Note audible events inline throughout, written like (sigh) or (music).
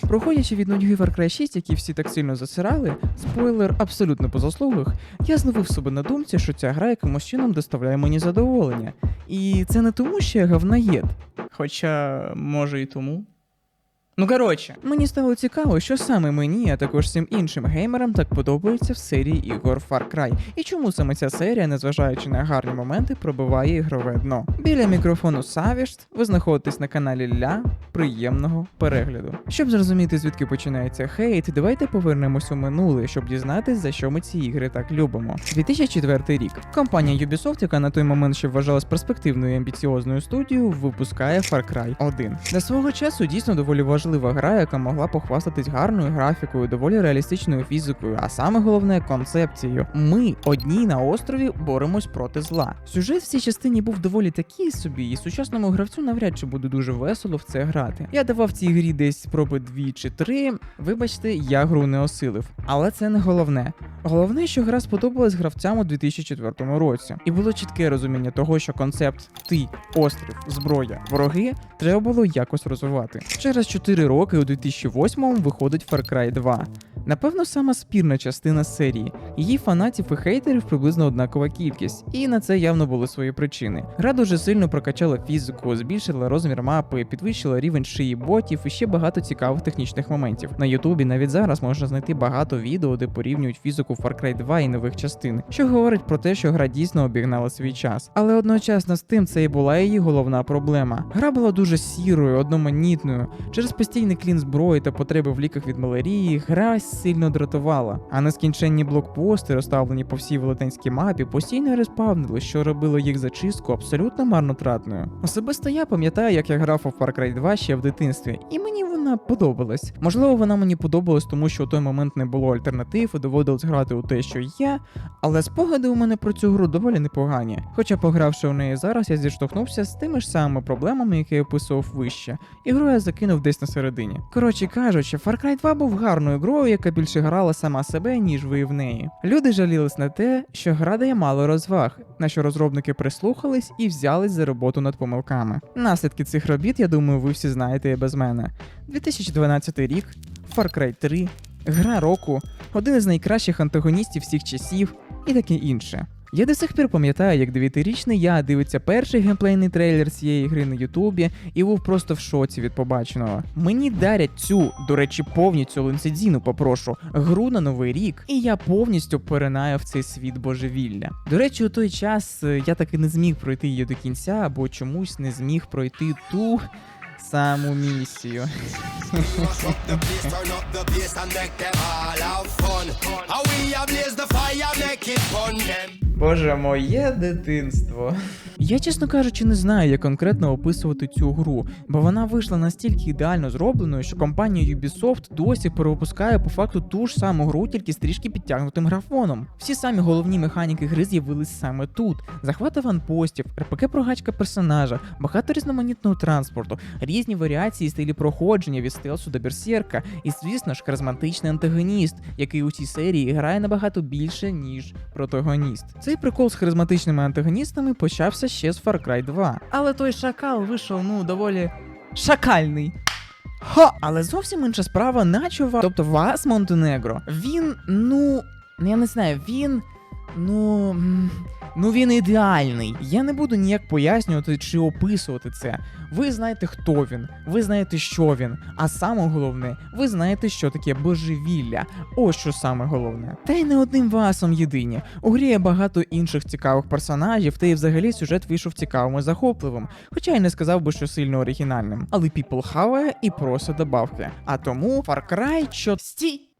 Проходячи від нудьги Far Cry 6, які всі так сильно засирали, спойлер абсолютно по заслугах, я зловив себе на думці, що ця гра якимось чином доставляє мені задоволення. І це не тому, що я гавнаєд. Хоча, може, і тому. Ну коротше, мені стало цікаво, що саме мені, а також всім іншим геймерам так подобається в серії ігор Far Cry, і чому саме ця серія, незважаючи на гарні моменти, пробиває ігрове дно. Біля мікрофону Савішт, ви знаходитесь на каналі Ля. Приємного перегляду. Щоб зрозуміти, звідки починається хейт, давайте повернемось у минуле, щоб дізнатись, за що ми ці ігри так любимо. 2004 рік. Компанія Ubisoft, яка на той момент ще вважалась перспективною і амбіціозною студією, випускає Far Cry 1. Для свого часу дійсно доволі важлива гра, яка могла похвастатись гарною графікою, доволі реалістичною фізикою, а саме головне концепцією. Ми одні на острові боремось проти зла. Сюжет в цій частині був доволі такий собі, і сучасному гравцю навряд чи буде дуже весело в це грати. Я давав цій грі десь спроби дві чи три. Вибачте, я гру не осилив. Але це не головне. Головне, що гра сподобалась гравцям у 2004 році, і було чітке розуміння того, що концепт ти, острів, зброя, вороги треба було якось розвивати. Через 4 роки, у 2008-му, виходить Far Cry 2. Напевно, сама спірна частина серії. Її фанатів і хейтерів приблизно однакова кількість, і на це явно були свої причини. Гра дуже сильно прокачала фізику, збільшила розмір мапи, підвищила рівень шиї ботів і ще багато цікавих технічних моментів. На Ютубі навіть зараз можна знайти багато відео, де порівнюють фізику Far Cry 2 і нових частин, що говорить про те, що гра дійсно обігнала свій час. Але одночасно з тим це і була її головна проблема. Гра була дуже сірою, одноманітною. Через постійний клін зброї та потреби в ліках від малярії, гра сильно дратувала. А нескінченні блокпости, розставлені по всій велетенській мапі, постійно респавнили, що робило їх зачистку абсолютно марнотратною. Особисто я пам'ятаю, як я грав у Far Cry 2 ще в дитинстві, і мені вона подобалась. Можливо, вона мені подобалась, тому що у той момент не було альтернатив і доводилось грати у те, що є, але спогади у мене про цю гру доволі непогані. Хоча, погравши у неї зараз, я зіштовхнувся з тими ж самими проблемами, які я описував вище, і гру я закинув десь на середині. Коротше кажучи, Far Cry 2 був гарною грою, яка більше грала сама себе, ніж ви в неї. Люди жалілись на те, що гра дає мало розваг, на що розробники прислухались і взялись за роботу над помилками. Наслідки цих робіт, я думаю, ви всі знаєте і без мене. 2012 рік, Far Cry 3, гра року, один із найкращих антагоністів всіх часів і таке інше. Я до сих пір пам'ятаю, як дев'ятирічний я дивиться перший геймплейний трейлер цієї гри на Ютубі і був просто в шоці від побаченого. Мені дарять цю, до речі, повністю линцедзіну, попрошу, гру на новий рік, і я повністю поринаю в цей світ божевілля. До речі, у той час е, я таки не зміг пройти її до кінця, або чомусь не зміг пройти ту саму місію. (laughs) Боже, моє дитинство. Я, чесно кажучи, не знаю, як конкретно описувати цю гру, бо вона вийшла настільки ідеально зробленою, що компанія Ubisoft досі перевипускає по факту ту ж саму гру, тільки з трішки підтягнутим графоном. Всі самі головні механіки гри з'явились саме тут: захват аванпостів, РПК прокачка персонажа, багато різноманітного транспорту, різні варіації стилі проходження від стелсу до берсерка, і, звісно ж, харизматичний антагоніст, який у цій серії грає набагато більше, ніж протагоніст. Цей прикол з харизматичними антагоністами почався ще з Far Cry 2. Але той шакал вийшов, ну, доволі шакальний. Ха! Але зовсім інша справа, наче ва... Тобто Вас Монтенегро, він, ну. Я не знаю, він. Ну. Ну він ідеальний. Я не буду ніяк пояснювати чи описувати це. Ви знаєте, хто він, ви знаєте, що він. А саме головне, ви знаєте, що таке божевілля. Ось що саме головне. Та й не одним васом єдині. У грі є багато інших цікавих персонажів, та й взагалі сюжет вийшов цікавим і захопливим. Хоча я не сказав би, що сильно оригінальним. Але People хаває і просить добавки. А тому Far Cry що стій.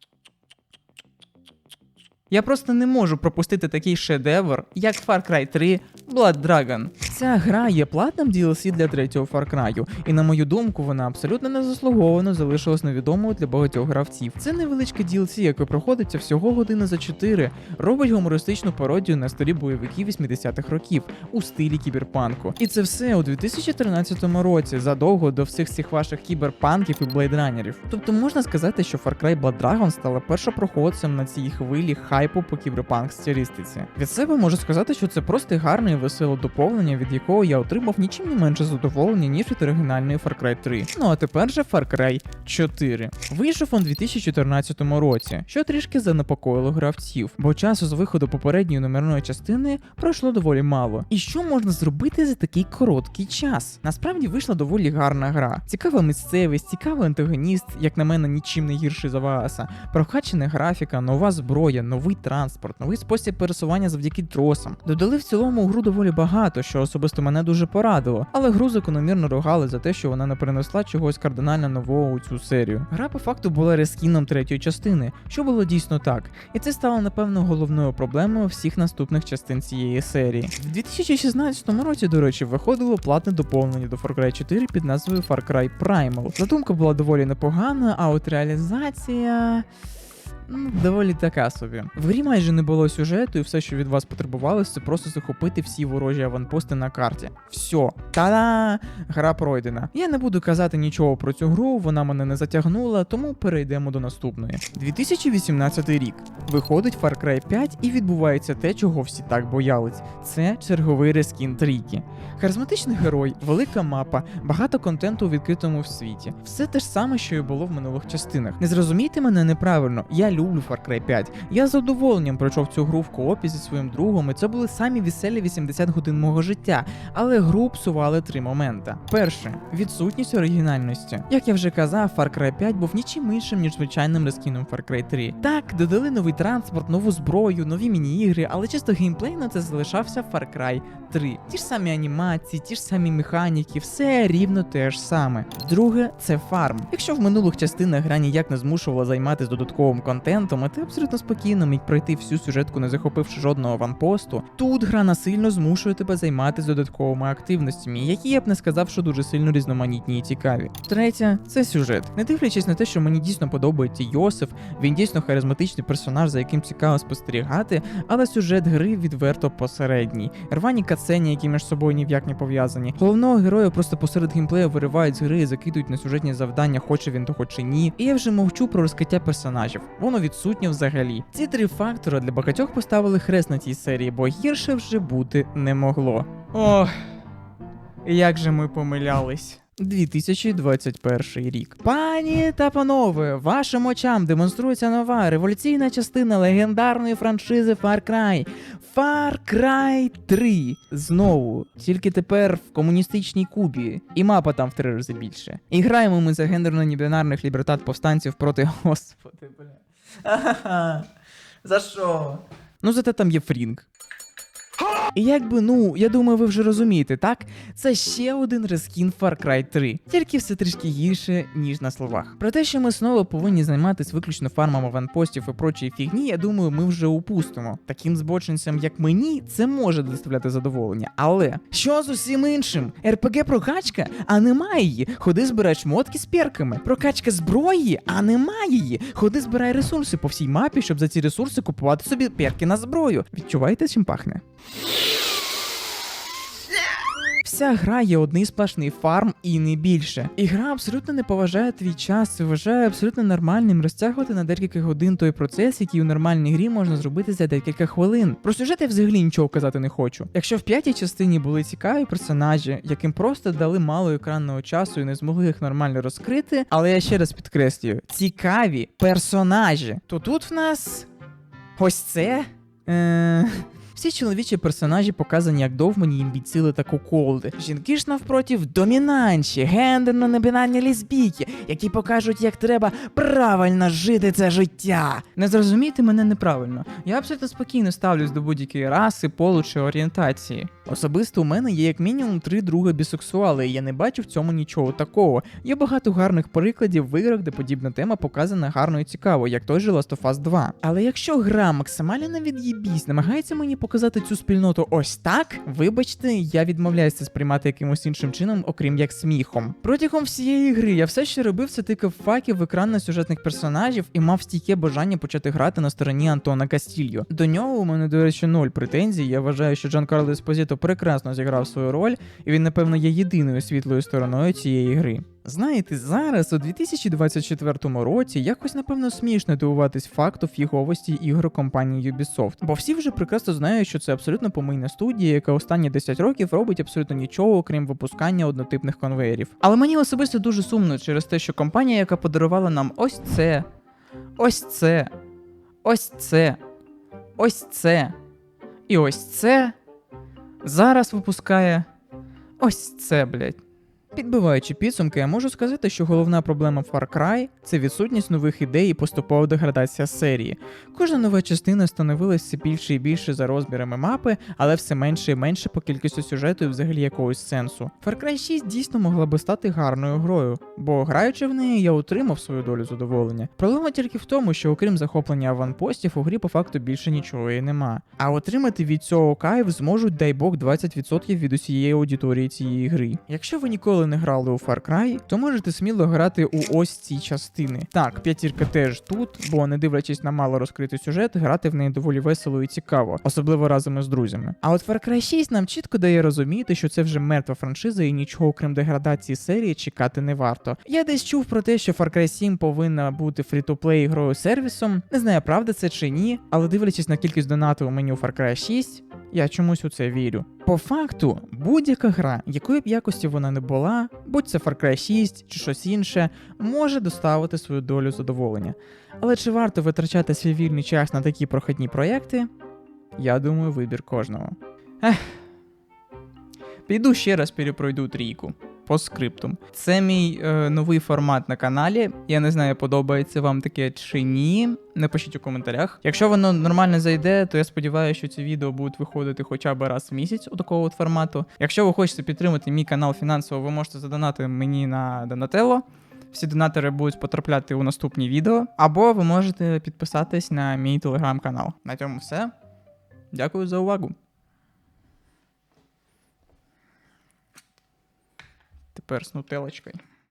Я просто не можу пропустити такий шедевр, як Far Cry 3 Blood Dragon. Ця гра є платним DLC для третього Far Cry, і на мою думку, вона абсолютно незаслуговано залишилась невідомою для багатьох гравців. Це невеличке DLC, яке проходиться всього години за 4, робить гумористичну пародію на старі бойовики 80-х років у стилі кіберпанку. І це все у 2013 році, задовго до всіх цих ваших кіберпанків і блейдранерів. Тобто можна сказати, що Far Cry Blood Dragon стала першопроходцем на цій хвилі хайпу по кіберпанк стилістиці. Від себе можу сказати, що це просто гарний і веселе доповнення, від якого я отримав нічим не менше задоволення, ніж від оригінальної Far Cry 3. Ну а тепер же Far Cry 4. Вийшов у 2014 році, що трішки занепокоїло гравців, бо часу з виходу попередньої номерної частини пройшло доволі мало. І що можна зробити за такий короткий час? Насправді вийшла доволі гарна гра. Цікава місцевість, цікавий антагоніст, як на мене, нічим не гірший за Вааса. Прокачана графіка, нова зброя, новий транспорт, новий спосіб пересування завдяки тросам. Додали в цілому гру доволі багато, що особисто мене дуже порадило, але гру закономірно ругали за те, що вона не принесла чогось кардинально нового у цю серію. Гра по факту була рескіном третьої частини, що було дійсно так, і це стало напевно головною проблемою всіх наступних частин цієї серії. В 2016 році, до речі, виходило платне доповнення до Far Cry 4 під назвою Far Cry Primal. Задумка була доволі непогана, а от реалізація. Ну, доволі така собі. В грі майже не було сюжету, і все, що від вас потребувалось, це просто захопити всі ворожі аванпости на карті. Все. Та-да! Гра пройдена. Я не буду казати нічого про цю гру, вона мене не затягнула, тому перейдемо до наступної. 2018 рік. Виходить Far Cry 5 і відбувається те, чого всі так боялись. Це черговий рескін трійки. Харизматичний герой, велика мапа, багато контенту у відкритому в світі. Все те ж саме, що і було в минулих частинах. Не зрозумійте мене неправильно, я люблю Far Cry 5. Я з задоволенням пройшов цю гру в коопі зі своїм другом, і це були самі веселі 80 годин мого життя, але гру псували три моменти. Перше відсутність оригінальності. Як я вже казав, Far Cry 5 був нічим іншим, ніж звичайним рескіном Far Cry 3. Так, додали новий транспорт, нову зброю, нові міні-ігри, але чисто геймплейно це залишався Far Cry 3. Ті ж самі анімації, ті ж самі механіки, все рівно те ж саме. Друге, це фарм. Якщо в минулих частинах гра ніяк не змушувала займатися додатковим контентом, а ти абсолютно спокійно міг пройти всю сюжетку, не захопивши жодного ванпосту, тут гра насильно змушує тебе займатися додатковими активностями, які я б не сказав, що дуже сильно різноманітні і цікаві. Третє це сюжет. Не дивлячись на те, що мені дійсно подобається Йосиф, він дійсно харизматичний персонаж, за яким цікаво спостерігати, але сюжет гри відверто посередній. Рвані катсцені, які між собою ні в як не пов'язані. Головного героя просто посеред геймплею виривають з гри і закидують на сюжетні завдання, хоче він того чи ні. І я вже мовчу про розкриття персонажів. Воно відсутнє взагалі. Ці три фактори для багатьох поставили хрест на цій серії, бо гірше вже бути не могло. Ох, як же ми помилялись. 2021 рік. Пані та панове, вашим очам демонструється нова революційна частина легендарної франшизи Far Cry. Far Cry 3. Знову, тільки тепер в комуністичній Кубі. І мапа там в три рази більше. І граємо ми за гендерно-небінарних лібертат повстанців проти (laughs) Господи, бля. (laughs) За що? Ну, зате там є Фрінк. І якби, ну, я думаю, ви вже розумієте, так? Це ще один рескін Far Cry 3, тільки все трішки гірше, ніж на словах. Про те, що ми знову повинні займатися виключно фармом аванпостів і прочої фігні, я думаю, ми вже упустимо. Таким збочинцям, як мені, це може доставляти задоволення. Але що з усім іншим? РПГ прокачка, а немає її. Ходи збирай шмотки з перками. Прокачка зброї, а немає її. Ходи збирай ресурси по всій мапі, щоб за ці ресурси купувати собі перки на зброю. Відчуваєте, чим пахне? Вся гра є одний сплошний фарм і не більше. І гра абсолютно не поважає твій час і вважає абсолютно нормальним розтягувати на декілька годин той процес, який у нормальній грі можна зробити за декілька хвилин. Про сюжет я взагалі нічого казати не хочу. Якщо в п'ятій частині були цікаві персонажі, яким просто дали мало екранного часу і не змогли їх нормально розкрити, але я ще раз підкреслюю: цікаві персонажі, то тут в нас ось це. Е... Всі чоловічі персонажі показані як довмані імбіцили та куколди. Жінки ж навпротив домінанші, гендерно небінарні лесбійки, які покажуть, як треба правильно жити це життя. Не зрозумійте мене неправильно. Я абсолютно спокійно ставлюсь до будь-якої раси, полу чи орієнтації. Особисто у мене є як мінімум три друга бісексуали, і я не бачу в цьому нічого такого. Є багато гарних прикладів в іграх, де подібна тема показана гарно і цікаво, як той же Last of Us 2. Але якщо гра максимально на від'їбісь, намагається мені показати цю спільноту ось так, вибачте, я відмовляюся сприймати якимось іншим чином, окрім як сміхом. Протягом всієї гри я все ще робив це тикав факів в екран на сюжетних персонажів і мав стійке бажання почати грати на стороні Антона Кастільо. До нього у мене, до речі, нуль претензій. Я вважаю, що Джан Карло Еспозіто прекрасно зіграв свою роль, і він, напевно, є єдиною світлою стороною цієї гри. Знаєте, зараз, у 2024 році, якось напевно смішно дивуватись факту фіговості ігор компанії Ubisoft. Бо всі вже прекрасно знають, що це абсолютно помийна студія, яка останні 10 років робить абсолютно нічого, окрім випускання однотипних конвеєрів. Але мені особисто дуже сумно через те, що компанія, яка подарувала нам ось це, ось це, ось це, ось це і ось це, зараз випускає ось це, блядь. Підбиваючи підсумки, я можу сказати, що головна проблема Far Cry – це відсутність нових ідей і поступова деградація серії. Кожна нова частина становилася більше і більше за розмірами мапи, але все менше і менше по кількості сюжету і взагалі якогось сенсу. Far Cry 6 дійсно могла би стати гарною грою, бо граючи в неї, я отримав свою долю задоволення. Проблема тільки в тому, що окрім захоплення аванпостів, у грі по факту більше нічого і нема. А отримати від цього кайф зможуть, дай Бог, 20% від усієї аудиторії цієї гри. Якщо ви ніколи не грали у Far Cry, то можете сміло грати у ось ці частини. Так, п'ятірка теж тут, бо не дивлячись на мало розкритий сюжет, грати в неї доволі весело і цікаво, особливо разом із друзями. А от Far Cry 6 нам чітко дає розуміти, що це вже мертва франшиза і нічого окрім деградації серії чекати не варто. Я десь чув про те, що Far Cry 7 повинна бути фрі-то-плей грою сервісом. Не знаю, правда це чи ні, але дивлячись на кількість донатів у меню Far Cry 6, я чомусь у це вірю. По факту, будь-яка гра, якої б якості вона не була, будь це Far Cry 6 чи щось інше, може доставити свою долю задоволення. Але чи варто витрачати свій вільний час на такі прохідні проєкти? Я думаю, вибір кожного. Ех. Піду ще раз перепройду трійку. По скриптум. Це мій е, новий формат на каналі. Я не знаю, подобається вам таке чи ні. Напишіть у коментарях. Якщо воно нормально зайде, то я сподіваюся, що ці відео будуть виходити хоча б раз в місяць у такого от формату. Якщо ви хочете підтримати мій канал фінансово, ви можете задонати мені на Донателло. Всі донатори будуть потрапляти у наступні відео. Або ви можете підписатись на мій телеграм-канал. На цьому все. Дякую за увагу. Тепер з нутелочкою.